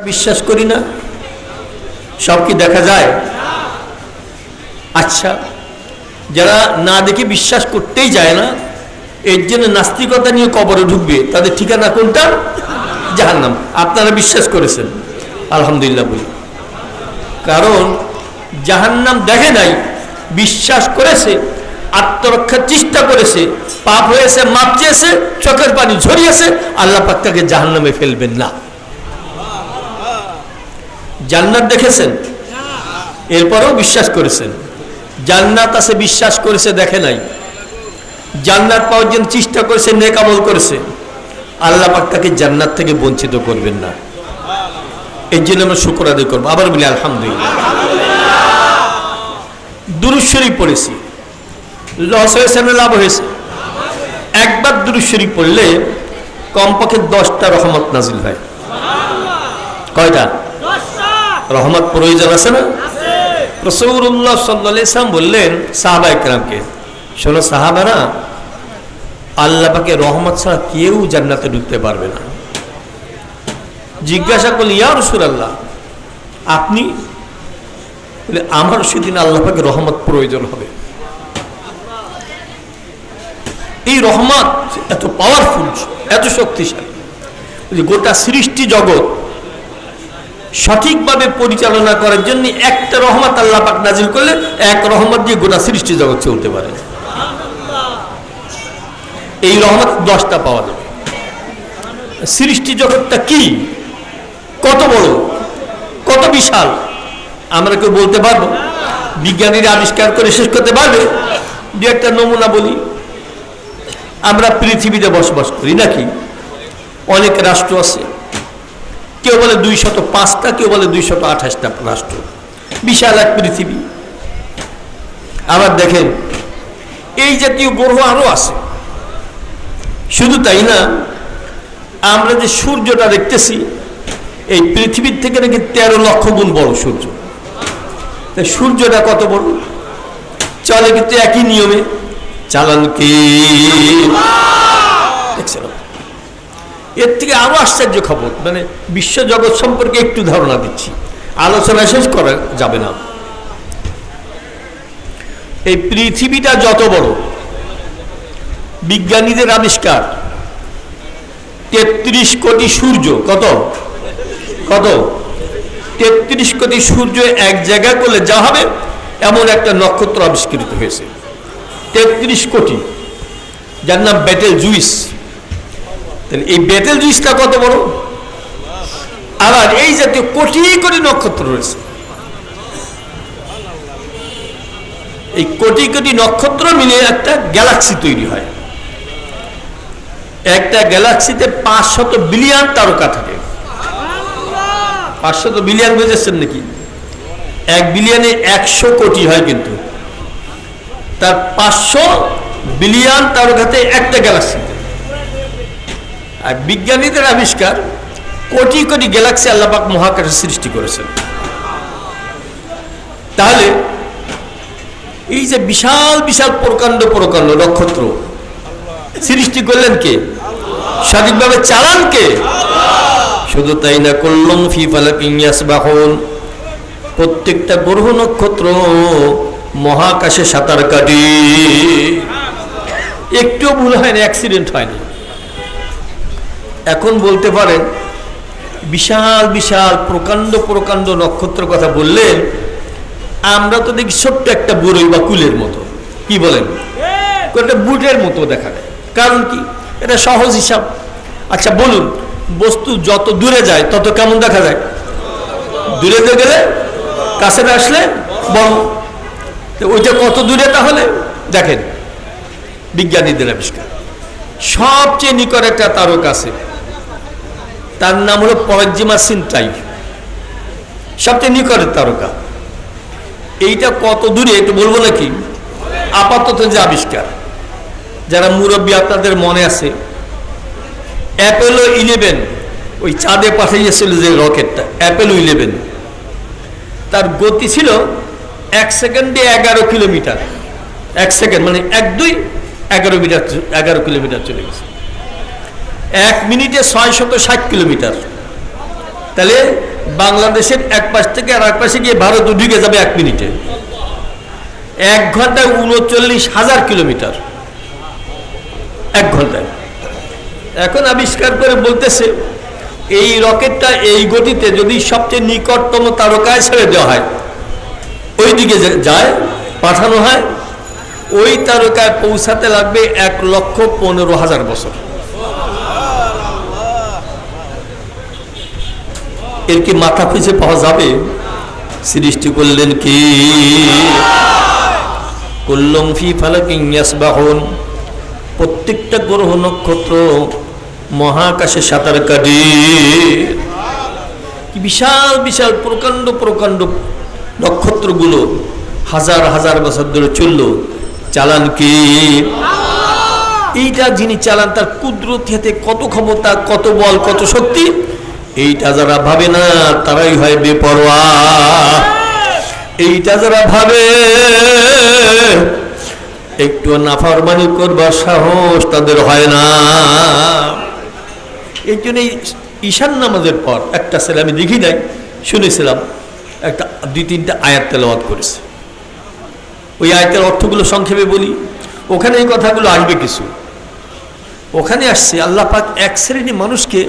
বিশ্বাস করি না। সব কি দেখা যায়? আচ্ছা যারা না দেখে বিশ্বাস করতেই যায় না, এর জন্য নাস্তিকতা নিয়ে কবরে ঢুকবে, তাদের ঠিকানা কোনটা? জাহান্নাম। আপনারা বিশ্বাস করেছেন। আলহামদুলিল্লাহ বলি। কারণ জাহান্নাম দেখে নাই, বিশ্বাস করেছে, আত্মরক্ষার চেষ্টা করেছে, পাপ হয়েছে, মাপ চেয়েছে, চোখের পানি ঝরিয়েছে, আল্লাহ পাক তাকে জাহান্নামে ফেলবেন না। জান্নাত দেখেছেন? এরপরেও বিশ্বাস করেছেন। জান্নাত আছে, বিশ্বাস করেছে, দেখে নাই। জান্নাত পাওয়ার জন্য চেষ্টা করেছে নেকামল করেছে। আল্লাহ পাক তাকে জান্নাত থেকে বঞ্চিত করবেন না। এর জন্য আমরা শুক্র আদায় করব। আবার বলি, আলহামদুলিল্লাহ। দুরুশ্বরী পড়েছি। লস হয়েছে না লাভ হয়েছে? একবার দুরুশ্বরী পড়লে কমপক্ষে দশটা রহমত নাজিল হয়। কয়টা? রহমত প্রয়োজন আছে না? রসৌরুল্লাহ সাল্লাম বললেন সাহাবা একরামকে, শোনো সাহাবারা, আল্লাহ পাকে রহমত ছাড়া কেউ জান্নাতে ঢুকতে পারবে না। জিজ্ঞাসা করলি ইয়া রসুল আল্লাহ আপনি আমার সেদিন আল্লাহ পাকে রহমত প্রয়োজন হবে। এই রহমত এত পাওয়ারফুল এত শক্তিশালী। গোটা সৃষ্টি জগৎ সঠিকভাবে পরিচালনা করার জন্য একটা রহমত আল্লাহ পাক নাজিল করলে এক রহমত দিয়ে গোটা সৃষ্টি জগৎ চলতে পারে। এই রহমত দশটা পাওয়া যাবে। সৃষ্টি জগৎটা কি? কত বড়? কত বিশাল? আমরা কেউ বলতে পারব? বিজ্ঞানীরা আবিষ্কার করে শেষ করতে পারবে? দু একটা নমুনা বলি। আমরা পৃথিবীতে বসবাস করি নাকি? অনেক রাষ্ট্র আছে। কেউ বলে দুই শত পাঁচটা কেউ বলে দুই শত আঠাশটা রাষ্ট্র। বিশাল এক পৃথিবী। আবার দেখেন এই জাতীয় গ্রহ আরও আছে। শুধু তাই না আমরা যে সূর্যটা দেখতেছি এই পৃথিবীর থেকে নাকি তেরো লক্ষ গুণ বড় সূর্য। তাই সূর্যটা কত বড়? চলে কিন্তু একই নিয়মে চালান কি? দেখছেন এর থেকে আরও আশ্চর্য খবর মানে বিশ্ব জগৎ সম্পর্কে একটু ধারণা দিচ্ছি। আলোচনা শেষ করা যাবে না। এই পৃথিবীটা যত বড়, বিজ্ঞানীদের আবিষ্কার, তেত্রিশ কোটি সূর্য, কত? কত? তেত্রিশ কোটি সূর্য এক জায়গা করলে যা হবে, এমন একটা নক্ষত্র আবিষ্কৃত হয়েছে। তেত্রিশ কোটি। যার নাম ব্যাটেল জুইস। এই ব্যাটেল জুইসটা কত বড়? আবার এই জাতীয় কোটি কোটি নক্ষত্র রয়েছে। এই কোটি কোটি নক্ষত্র মিলে একটা গ্যালাক্সি তৈরি হয়। একটা গ্যালাক্সিতে পাঁচশত বিলিয়ন তারকা থাকে। পাঁচশত বিলিয়ন বুঝেছেন নাকি? এক বিলিয়নে একশো কোটি হয় কিন্তু। তার পাঁচশো বিলিয়ন তারকাতে একটা গ্যালাক্সিতে আর বিজ্ঞানীদের আবিষ্কার কোটি কোটি গ্যালাক্সি আল্লাপাক মহাকাশে সৃষ্টি করেছেন। তাহলে এই যে বিশাল বিশাল প্রকাণ্ড প্রকাণ্ড নক্ষত্র সৃষ্টি করলেন কে? সঠিকভাবে চালান কে? শুধু তাই না করলম ফি ফালাকিয়াসবাহন প্রত্যেকটা গ্রহ নক্ষত্র মহাকাশে সাঁতার কাটে। একটুও ভুল হয় না অ্যাক্সিডেন্ট হয়নি এখন বলতে পারেন বিশাল বিশাল, প্রকাণ্ড প্রকাণ্ড নক্ষত্র কথা বললেন, আমরা তো দেখি ছোট্ট একটা বুড়ই বা কুলের মতো। কি বলেন? বুটের মতো দেখা যায়। কারণ কি? এটা সহজ হিসাব। আচ্ছা বলুন, বস্তু যত দূরে যায়, তত কেমন দেখা যায়? দূরে গেলে কাছে আসলে বড়। ওইটা কত দূরে তাহলে? দেখেন, বিজ্ঞানীদের আবিষ্কার। সবচেয়ে নিকট একটা তারক আছে। তার নাম হলো পরজিমা সিনটাই। সবচেয়ে নিকটের তারকা। এইটা কত দূরে একটু বলব নাকি? আপাতত যে আবিষ্কার। যারা মুরব্বী আপনাদের মনে আছে অ্যাপেলো ইলেভেন ওই চাঁদে পাঠিয়েছিল যে রকেটটা অ্যাপেলো ইলেভেন তার গতি ছিল এক সেকেন্ডে এগারো কিলোমিটার। এক সেকেন্ড মানে এক দুই এগারো মিটার, এগারো কিলোমিটার চলে গেছে। এক মিনিটে ছয় শত ষাট কিলোমিটার। তাহলে বাংলাদেশের এক পাশ থেকে আর এক পাশে গিয়ে ভারত ঢুকে যাবে এক মিনিটে। এক ঘন্টায় উনচল্লিশ হাজার কিলোমিটার। এক ঘন্টায়। এখন আবিষ্কার করে বলতেছে, এই রকেটটা এই গতিতে যদি সবচেয়ে নিকটতম তারকায় ছেড়ে দেওয়া হয় ওই দিকে যায়, পাঠানো হয়, ওই তারকায় পৌঁছাতে লাগবে এক লক্ষ পনেরো হাজার বছর। এর কি মাথা খুঁজে পাওয়া যাবে? সৃষ্টি করলেন কি? কুল্লুম ফি ইয়াসবাহুন। প্রত্যেকটা গ্রহ নক্ষত্র মহাকাশে সাঁতার কাটে। কি বিশাল বিশাল, প্রকাণ্ড প্রকাণ্ড নক্ষত্রগুলো হাজার হাজার বছর ধরে চলল। চালান কি? এইটা যিনি চালান, তার কুদরত হাতে কত ক্ষমতা, কত বল, কত শক্তি? এইটা যারা ভাবে না, তারাই হয় বেপরোয়া। এইটা যারা ভাবে, একটু নাফরমানি করবার সাহস তাদের হয় না। এই জন্যই ঈশান নামাজের পর একটা ছেলে আমি দেখি নাই, শুনেছিলাম, একটা দুই তিনটা আয়াত তেলাওয়াত করেছে। ওই আয়াতের অর্থগুলো সংক্ষেপে বলি। ওখানে এই কথাগুলো আসবে কিছু। ওখানে আসছে, আল্লাহ পাক এক শ্রেণি মানুষকে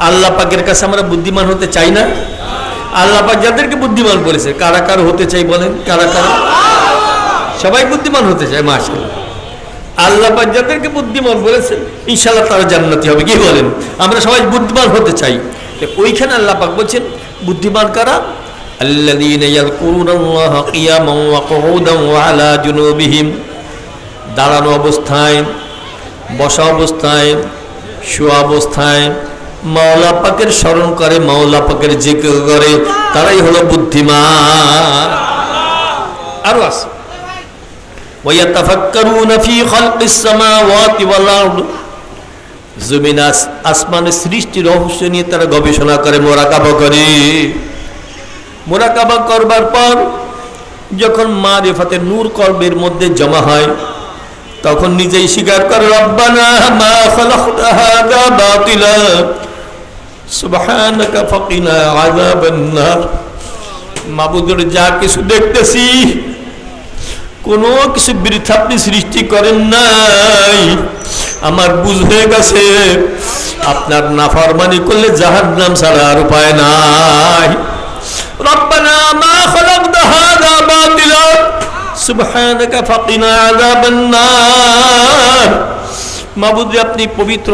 আল্লাহ পাকের কাছে আমরা বুদ্ধিমান হতে চাই না আল্লাহ পাক যাদেরকে বুদ্ধিমান বলেছে কারা কারা হতে চাই বলেন কারা কারা সবাই বুদ্ধিমান হতে চায় মাসে আল্লাহ পাক যাদেরকে বুদ্ধিমান বলেছেন ইনশাল্লাহ তারা জান্নাতি হবে কি বলেন আমরা সবাই বুদ্ধিমান হতে চাই তো ওইখানে আল্লাহ পাক বলছেন বুদ্ধিমান কারা الذين يذكرون الله قياما وقعودا وعلى جنوبهم দাঁড়ানো অবস্থায় বসা অবস্থায় শোয়া অবস্থায় মাওলা পাকের স্মরণ করে মাওলা পাকের জিকির করে তারাই হলো বুদ্ধিমান আরো আছে ويتفكرون في خلق السماوات والارض জমিন আস- আসমানের সৃষ্টি রহস্য নিয়ে তারা গবেষণা করে মোরাকাবা করে মোরাকাবা করবার পর যখন মা রেফাতের নূর কর্মের মধ্যে জমা হয় তখন নিজেই স্বীকার করে রব্বানা মা খালাকতা হাযা বাতিলা সুবহানাকা ফাকিনা মাবুদের যা কিছু দেখতেছি, কোনো কিছু বৃথা আপনি সৃষ্টি করেন নাই। আমার বুঝ গেছে, আপনার নাফরমানি করলে জাহার নাম ছাড়া আর উপায় নাই। ফাকিনা আপনি পবিত্র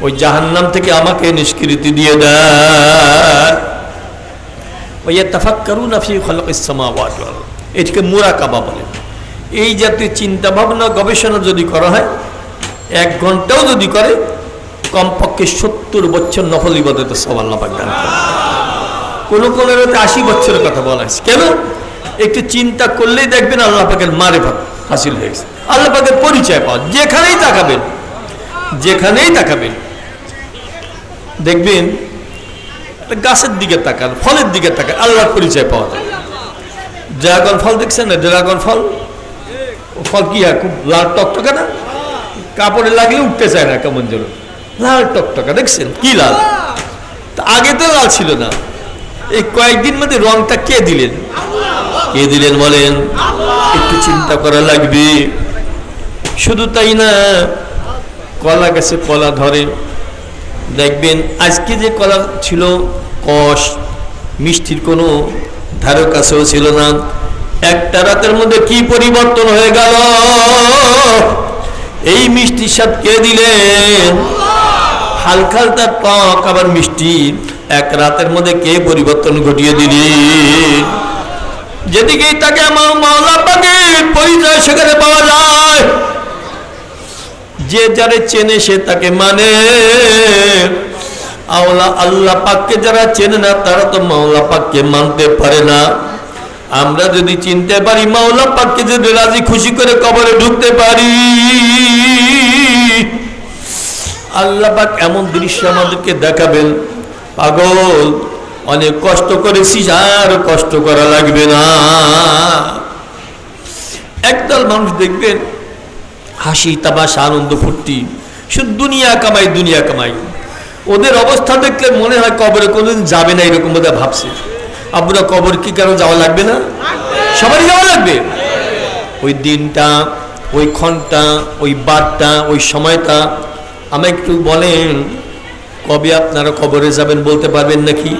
ওই জাহান্নাম থেকে আমাকে নিষ্কৃতি দিয়ে দেন ওয়াতাফাক্কারুনা ফি খালকিস সামাওয়াতি ওয়াল আরদ। মুরাকাবা বলে। এই জাতীয় চিন্তা ভাবনা গবেষণা যদি করা হয়, এক ঘন্টাও যদি করে, কমপক্ষে সত্তর বছর নফল ইবাদত সব আল্লাহ পাক দান করেন। কোন কোন আশি বছরের কথা বলা। হয়েছে কেন? একটু চিন্তা করলেই দেখবেন আল্লাহ পাকের মারে ভাব হাসিল হয়ে গেছে। আল্লাহ পাকের পরিচয় পাওয়া। যেখানেই তাকাবেন যেখানেই তাকাবেন দেখবেন গাছের দিকে তাকান, ফলের দিকে তাকান, আল্লাহর পরিচয় পাওয়া যায়। ড্রাগন ফল দেখছেন না? ড্রাগন ফল? ফল কি হয় খুব লাল টকটকা না? কাপড়ে লাগলে উঠতে চায় না কেমন যেন। লাল টকটকা, দেখছেন? কি লাল? আগে তো লাল ছিল না। এই কয়েকদিন মধ্যে রংটা কে দিলেন? কে দিলেন বলেন? একটু চিন্তা করা লাগবে। শুধু তাই না, কলা গাছে কলা ধরে দেখবেন আজকে যে কলা ছিল, কষ, মিষ্টির কোনো ধারো কাছেও ছিল না। একটা রাতের মধ্যে কি পরিবর্তন হয়ে গেল? এই মিষ্টির স্বাদ কে দিলেন? হালকা হালকা টক আবার মিষ্টি, এক রাতের মধ্যে কে পরিবর্তন ঘটিয়ে দিলেন যেদিকেই তাকে আমার মাওলা পাকের পরিচয় সেখানে পাওয়া যায়। যে যারে চেনে সে তাকে মানে। আওলা আল্লাহ পাককে যারা চেনে না, তারা তো মাওলা পাককে মানতে পারে না। আমরা যদি চিনতে পারি, মাওলা পাককে যদি রাজি খুশি করে কবরে ঢুকতে পারি। আল্লাহ পাক এমন দৃশ্য আমাদেরকে দেখাবেন। পাগল, অনেক কষ্ট করেছিস, আর কষ্ট করা লাগবে না। একদল মানুষ দেখবেন হাসি, তামাশা, আনন্দ, ফুর্তি। শুধু দুনিয়া কামাই দুনিয়া কামাই। ওদের অবস্থা দেখলে মনে হয় কবরে কোনোদিন যাবে না এরকম বোধহয় ভাবছে। আপনারা কবর কি কারও যাওয়া লাগবে না? সবারই যাওয়া লাগবে। ওই দিনটা, ওই ক্ষণটা, ওই বারটা, ওই সময়টা, আমায় একটু বলেন, কবে আপনারা কবরে যাবেন বলতে পারবেন নাকি?